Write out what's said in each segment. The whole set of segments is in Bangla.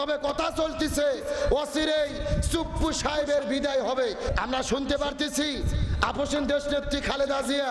তবে কথা চলতেছে। অচিরেই চুপ্পু সাহেবের বিদায় হবে। আমরা শুনতে পারতেছি আপসেন দেশ নেত্রী খালেদা জিয়া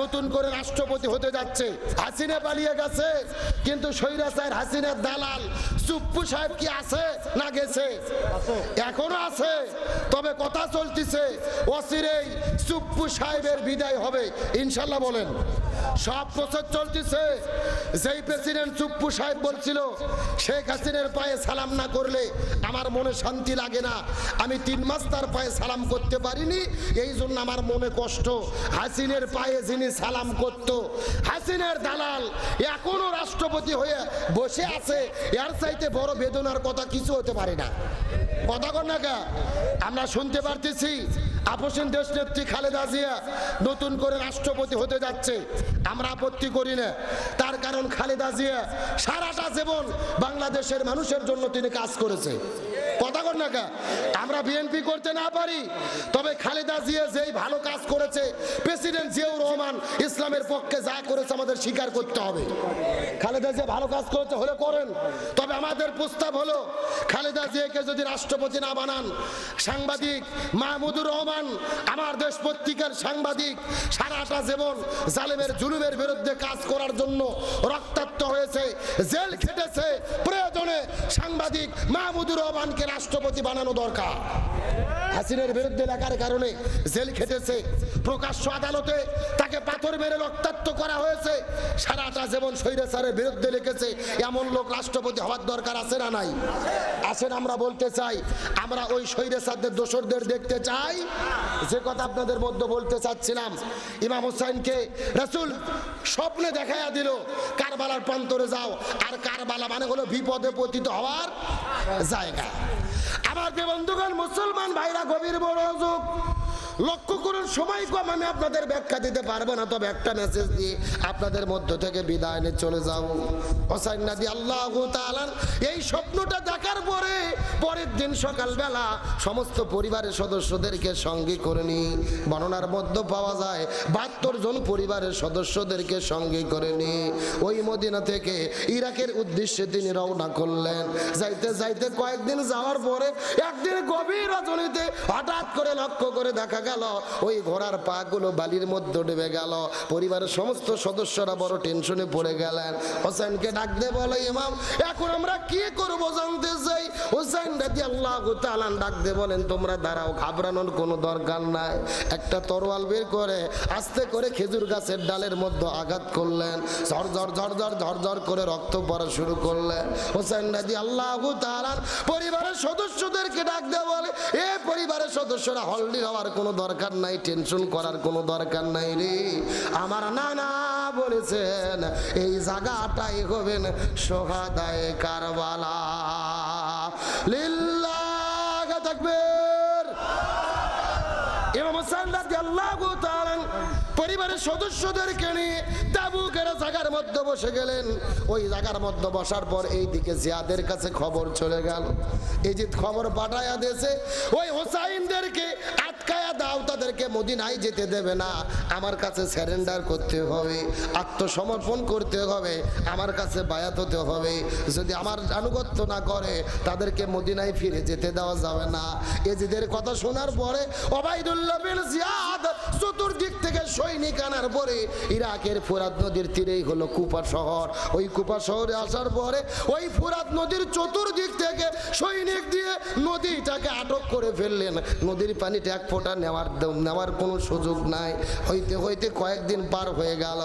নতুন করে রাষ্ট্রপতি হতে যাচ্ছে। হাসিনা পালিয়ে গেছে, কিন্তু সৈরাচার হাসিনার দালাল চুপ্পু সাহেব কি আছে না গেছে? এখনও আছে, তবে কথা চলতেছে অচিরেই চুপ্পু সাহেবের বিদায় হবে। ইনশাল্লাহ বলেন, সব প্রচার চলতেছে। যেই প্রেসিডেন্ট চুপ্পু সাহেব বলছিল, শেখ হাসিনের পায়ে সালাম না করলে আমার মনে শান্তি লাগে না। আমি তিন মাস তার পায়ে সালাম করতে পারিনি, এই জন্য আমার মনে কষ্ট। হাসিনের পায়ে যিনি সালাম করত, হাসিনের দালাল, এখনও রাষ্ট্রপতি হয়ে বসে আছে, এর চাইতে বড় বেদনার কথা কিছু হতে পারে না। কথা কর না আমরা শুনতে পারতেছি আপসেন দেশ নেত্রী খালেদা জিয়া নতুন করে রাষ্ট্রপতি হতে যাচ্ছে। আমরা আপত্তি করি না। তার কারণ খালেদা জিয়া সারাটা জীবন বাংলাদেশের মানুষের জন্য তিনি কাজ করেছে। কথা কর না? আমরা বিএনপি করতে না পারি, তবে খালেদা জিয়া যেই ভালো কাজ করেছে, প্রেসিডেন্ট জিয়াউর রহমান ইসলামের পক্ষে যা করেছে আমাদের স্বীকার করতে হবে খালেদা জিয়া ভালো কাজ করেছে হলে করেন, তবে আমাদের প্রস্তাব হলো, খালেদা জিয়াকে যদি রাষ্ট্রপতি না বানান, সাংবাদিক মাহমুদুর রহমান, আমার দেশ পত্রিকার সাংবাদিক, সারাটা জীবন জালেমের জুলুমের বিরুদ্ধে কাজ করার জন্য রক্তাক্ত হয়েছে, জেল খেটেছে, প্রয়োজনে সাংবাদিক মাহমুদুর রহমানকে রাষ্ট্রপতি বানানো দরকার। হাসিনের বিরুদ্ধে লেখার কারণে জেল খেটেছে। প্রকাশ্য আদালতে পাথর মেরে রক্তাক্ত করা হয়েছে। সারাটা জীবন স্বৈরাচারের বিরুদ্ধে লিখেছে, এমন লোক রাষ্ট্রপতি হওয়ার দরকার আছে না নাই? আসেন আমরা বলতে চাই, আমরা ওই স্বৈরাচারদের দোসরদের দেখতে চাই। যে কথা আপনাদের মধ্যে বলতে চাচ্ছিলাম, ইমাম হোসাইনকে রাসূল স্বপ্নে দেখাইয়া দিল, কারবালার প্রান্তরে যাও, আর কারবালা মানে হলো বিপদে পতিত হওয়ার জায়গা। আমার যে বন্ধুগণ, মুসলমান ভাইরা, গভীর মনোযোগ লক্ষ্য করুন, সময় কম, আমি আপনাদের ব্যাখ্যা দিতে পারব না, তবে একটা মেসেজ দিয়ে আপনাদের মধ্য থেকে বিদায় নিয়ে চলে হোসাইন আল্লাহ এই স্বপ্নটা দেখার পরে, পরের দিন সকালবেলা সমস্ত পরিবারের সদস্যদেরকে সঙ্গে করে নি বর্ণনার মধ্যে পাওয়া যায়, বাহাত্তর জন পরিবারের সদস্যদেরকে সঙ্গে করে নি ওই মদিনা থেকে ইরাকের উদ্দেশ্যে তিনি রওনা করলেন। যাইতে যাইতে কয়েকদিন যাওয়ার পরে, একদিন গভীর রজনীতে হঠাৎ করে লক্ষ্য করে দেখা গেল। ওই ঘোড়ার পা গুলো বালির মধ্যে ডুবে গেল। পরিবারের সমস্ত সদস্যরা বড় টেনশনে পড়ে গেলেন। হোসেনকে ডাক দে বলে, ইমাম, এখন আমরা কি করব জানতে চাই? হোসেন রাজি আল্লাহ তালান ডাক দে বলেন, তোমরা দাঁড়াও, ঘাবড়ানোর কোনো দরকার নাই। একটা তরোয়াল বের করে আস্তে করে খেজুর গাছের ডালের মধ্যে আঘাত করলেন। ঝর ঝর ঝর ঝর ঝর ঝর করে রক্ত পড়া শুরু করলেন। হোসেন রাজি আল্লাহ তালান পরিবারের সদস্যদেরকে ডাক দে বলে, এ পরিবারের সদস্যরা হলডি হওয়ার কোনো দরকার নাই টেনশন করার কোনো দরকার নাই রে। আমার নানা বলেছেন, এই জায়গাটাই হবেন সোহাদায় কারবালা। তাআলা পরিবারের সদস্যদেরকে নিয়ে তাবুকের জায়গার মধ্যে বসে গেলেন। ওই জায়গার মধ্যে বসার পর এই দিকে জিয়াদের কাছে খবর চলে গেল। এই যে খবর পাঠায়া দিয়েছে। ওই হোসাইনদেরকে আটকায়া মদিনায় যেতে দেবে না। আমার কাছে স্যারেন্ডার করতে হবে, আত্মসমর্পণ করতে হবে, আমার কাছে বায়াত হতে হবে। যদি আমার আনুগত্য না করে, তাদেরকে মদিনায় ফিরে যেতে দেওয়া যাবে না। এজিদের কথা শোনার পরে জিয়াদ চতুর্দিক থেকে সৈনিক আনার পরে ইরাকের ফুরাত নদীর তীরেই হলো কুপা শহর। ওই কুপা শহরে আসার পরে ওই ফুরাত নদীর চতুর্দিক থেকে সৈনিক দিয়ে নদীটাকে আটক করে ফেললেন। নদীর পানিটা এক ফোঁটা নেওয়ার নেওয়ার কোনো সুযোগ নাই। হইতে হইতে কয়েকদিন পার হয়ে গেল।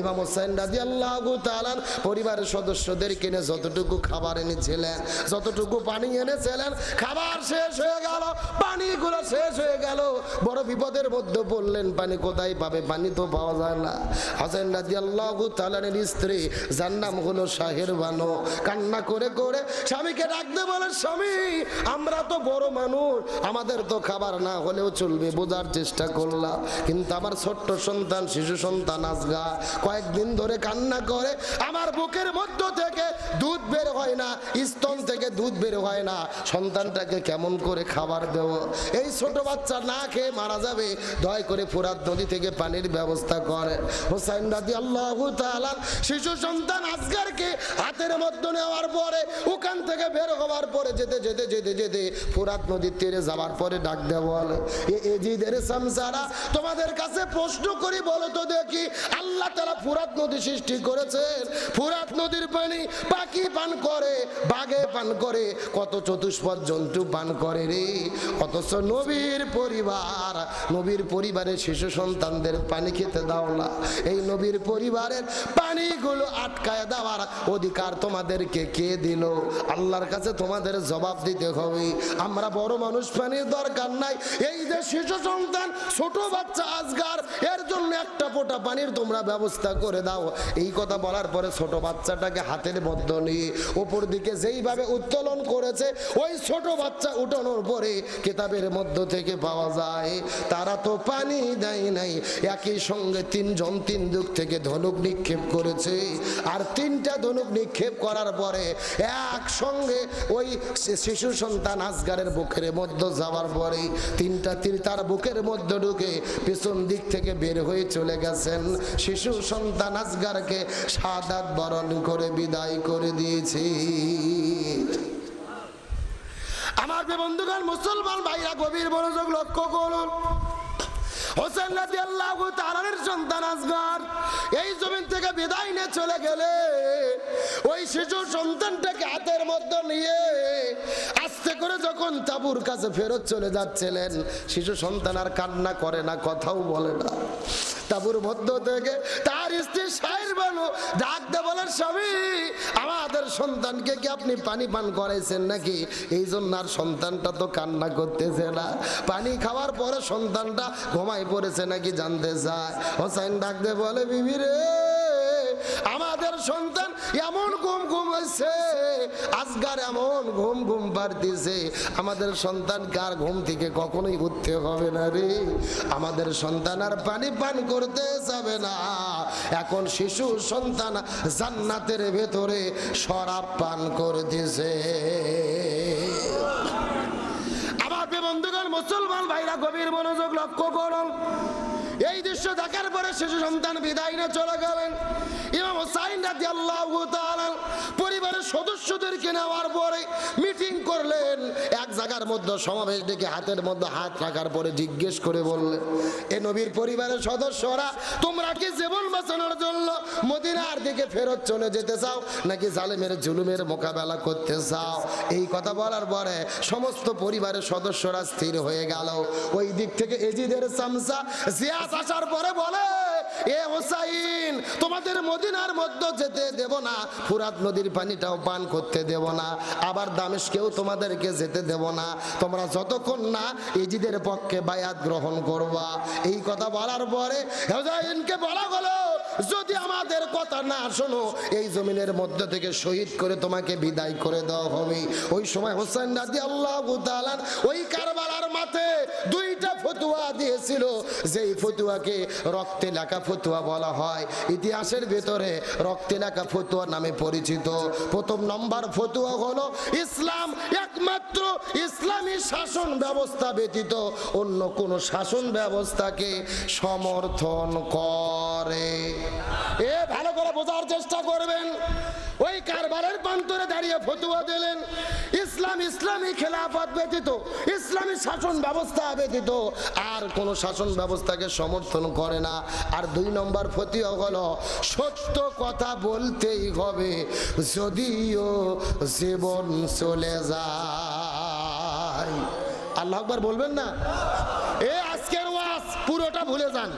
ইমাম হোসেন রাজি আল্লাহ তালান পরিবারের সদস্যদের কিনে যতটুকু খাবার এনেছিলেন, যতটুকু পানি এনেছিলেন, খাবার শেষ হয়ে গেল, পানিগুলো শেষ হয়ে গেল। বড় বিপদের মধ্যে বললেন পানি কোথায় পাবে? পানি তো পাওয়া যায় না। হোসেন রাজি আল্লাহ তালানের স্ত্রী যার নাম হলো শাহের বানো। কান্না করে করে স্বামীকে ডাকতে বলে, স্বামী, আমরা তো বড় মানুষ, আমাদের তো খাবার না হলেও চলবে। বোঝার চেষ্টা করলাম কিন্তু আমার ছোট্ট সন্তান, শিশু সন্তান আজগা কয়েকদিন ধরে কান্না করে। আমার বুকের মধ্য থেকে দুধ বের হয় না, স্তন থেকে দুধ বের হয় না। সন্তানটাকে কেমন করে খাবার দেব? এই ছোট বাচ্চা না খেয়ে মারা যাবে, দয়া করে ফুরাত নদী থেকে পানির ব্যবস্থা করে। হোসাইন রাজি আল্লাহ শিশু সন্তান আজগারকে হাতের মধ্যে নেওয়ার পরে, ওখান থেকে বের হওয়ার পরে যেতে যেতে যেতে যেতে ফুরাত নদীর তীরে যাওয়ার পরে ডাক দেওয়া বলে এ সামসারা তোমাদের কাছে প্রশ্ন করি বলো তো দেখি, আল্লাহ তারা ফুরাত নদী সৃষ্টি করেছেন। ফুরাত নদীর পানি পাখি পান করে, বাঘে পান করে, কত চতুষ্পদ জন্তু পান করে রে। অথচ নবীর পরিবার, নবীর পরিবারের শিশু সন্তানদের পানি খেতে দাও না। এই নবীর পরিবারের পানিগুলো আটকায় দেওয়ার অধিকার তোমাদেরকে কে দিল? আল্লাহর কাছে তোমাদের জবাব দিতে হবে। আমরা বড় মানুষ, পানির দরকার নাই। এই যে শিশু সন্তান ছোট বাচ্চা আজগার, এর জন্য একটা ফোঁটা পানির তোমরা ব্যবস্থা করে দাও। এই কথা বলার পরে ছোট বাচ্চাটাকে হাতের মধ্য নিয়ে ওপর দিকে যেইভাবে উত্তোলন করেছে, ওই ছোট বাচ্চা উঠানোর পরে কেতাবের মধ্য থেকে পাওয়া যায়, তারা তো পানি দেয় নাই। একই সঙ্গে তিনজন তিন দিক থেকে ধনুক নিক্ষেপ করেছে। আর তিনটা ধনুক নিক্ষেপ করার পরে একসঙ্গে ওই শিশু সন্তান আজগারের বুকের মধ্যে যাওয়ার পরে তিনটা তীর তার বুকের মধ্যে ঢুকে পেছন দিক থেকে বের হয়ে চলে গেছেন। শিশু সন্তান আজগারকে সাদাত বরণ করে বিদায় করে দিয়েছি। আমার যে বন্ধুগণ, মুসলমান ভাইরা, গভীর মনোযোগ লক্ষ্য করুন। হোসেন রাজি আল্লাহ তারানের সন্তান আসগার এই জমিন থেকে বিদায় নিয়ে চলে গেলে ওই শিশু সন্তানটাকে হাতের মধ্যে নিয়ে তাবুর কাছে ফেরত চলে যাচ্ছিলেন। শিশু সন্তান আর কান্না করে না, কথাও বলে না। তাবুর মধ্য থেকে তার স্ত্রী সাহের বানু ডাকতে বলেন স্বামী, আমাদের সন্তানকে কি আপনি পানি পান করাইছেন নাকি? এই জন্য আর সন্তানটা তো কান্না করতেছে না। পানি খাওয়ার পরে সন্তানটা ঘুমাই পড়েছে নাকি জানতে চায়? হোসাইন ডাকতে বলে, বিবি রে আমাদের সন্তান এমন ঘুম ঘুম হয়েছে আজগার এমন ঘুম ঘুম পারতেছে আমাদের সন্তান কার ঘুম থেকে কখনোই উঠতে হবে না রে। আমাদের সন্তান আর পানি পান করতে যাবে না। এখন শিশু সন্তান জান্নাতের ভেতরে শরাব পান করতেছে। আমার বন্ধুগণ, মুসলমান ভাইরা, গভীর মনোযোগ লক্ষ্য করুন। এই দৃশ্য দেখার পরে শিশু সন্তান বিদায় নিয়ে চলে গেলেন। পরিবারের সদস্যদেরকে নেওয়ার পরে মিটিং করলেন। এক জায়গার মধ্যে সমাবেশ ডেকে হাতের মধ্যে হাত রাখার পরে জিজ্ঞেস করে বললেন, এ নবীর পরিবারের সদস্যরা, তোমরা কি জীবন বাঁচানোর জন্য মদিনার দিকে ফেরত চলে যেতে চাও? নাকি জালেমের জুলুমের মোকাবেলা করতে চাও? এই কথা বলার পরে সমস্ত পরিবারের সদস্যরা স্থির হয়ে গেল। ওই দিক থেকে এজিদের সামসা জিয়াস আসার পরে বলে তোমাদের মদিনার মধ্যে যেতে দেব না। ফুরাত নদীর পানিটাও পান করতে দেব না। আবার দামেশকেও তোমাদেরকে যেতে দেব না। তোমরা যতক্ষণ না এজিদের পক্ষে বায়াত গ্রহণ করবা। এই কথা বলার পরে হোসাইনকে বলা হলো যদি আমাদের কথা না শোনো, এই জমিনের মধ্য থেকে শহীদ করে তোমাকে বিদায় করে দেওয়া হবে। ওই সময় হোসেন রাজি আল্লাহ ওই কারবালার মাঠে দুইটা ফতুয়া দিয়েছিল। যেই ফতুয়াকে রক্তে লেখা ফতুয়া বলা হয়। ইতিহাসের ভেতরে রক্তে লেখা ফতুয়া নামে পরিচিত। প্রথম নম্বর ফতুয়া হলো ইসলাম একমাত্র ইসলামী শাসন ব্যবস্থা ব্যতীত অন্য কোন শাসন ব্যবস্থাকে সমর্থন করে। এ ভালো করে বোঝার চেষ্টা করবেন। ওই কারবারের প্রান্তরে দাঁড়িয়ে ফতুয়া দিলেন। ইসলাম ইসলামী খেলাফত ব্যতীত, ইসলামী শাসন ব্যবস্থা ব্যতীত, আর কোন শাসন ব্যবস্থাকে সমর্থন করে না। আর দুই নম্বর ফতিও হলো, সত্য কথা বলতেই হবে, যদিও জীবন চলে যায়। আল্লাহ আকবার বলবেন না? এ আজকের ওয়াজ পুরোটা ভুলে যান।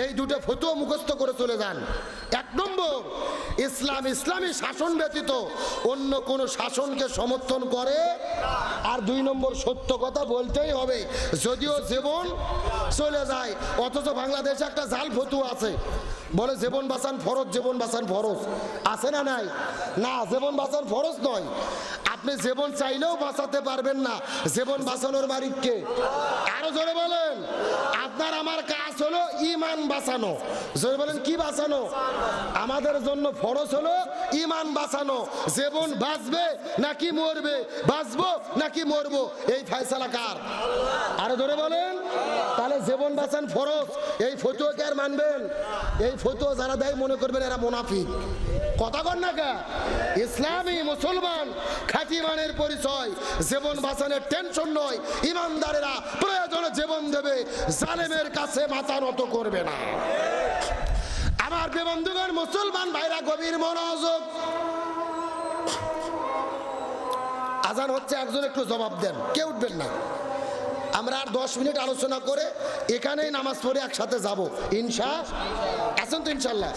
এই দুটো ফতুয়া মুখস্থ করে চলে যান। এক নম্বর, ইসলাম ইসলামী শাসন ব্যতীত অন্য কোন শাসনকে সমর্থন করে। আর দুই নম্বর, সত্য কথা বলতেই হবে, যদিও জীবন চলে যায়, অথচ বাংলাদেশে একটা জাল ফতুয়া আছে। বলে জীবন বাঁচান ফরজ, জীবন বাঁচান ফরজ। আছে না নাই? না, জীবন বাঁচান ফরজ নয়। আপনি জীবন চাইলেও বাঁচাতে পারবেন না। জীবন বাঁচানোর মালিককে আরও জোরে বলেন। আপনার আমার কাজ হলো ইমান বাঁচানো। জোরে বলেন, কি বাঁচানো? আমাদের জন্য ফরজ হলো ইমান বাঁচানো। জীবন বাঁচবে নাকি মরবে? বাঁচবো নাকি মরবো? এই ফয়সালা কার? আরও ধরে বলেন। তাহলে জীবন বাঁচান ফরজ। এই ফতুয়াকে আর মানবেন? এই ফতুয়া যারা দেয় মনে করবেন এরা মুনাফিক। কথা কর না কা? ইসলামী মুসলমান খাঁটি মানের পরিচয়, জীবন বাঁচানোর টেনশন নয়। ইমানদারেরা প্রয়োজনে জীবন দেবে, জালেমের কাছে মাথা নত করবে না। আমার বন্ধুগণ, মুসলমান ভাইরা, গভীর মনোযোগ। আজান হচ্ছে, একজন একটু জবাব দেন। কে উঠবেন না। আমরা আর দশ মিনিট আলোচনা করে এখানেই নামাজ পড়ে একসাথে যাব। ইনশা, আছেন তো ইনশাল্লাহ।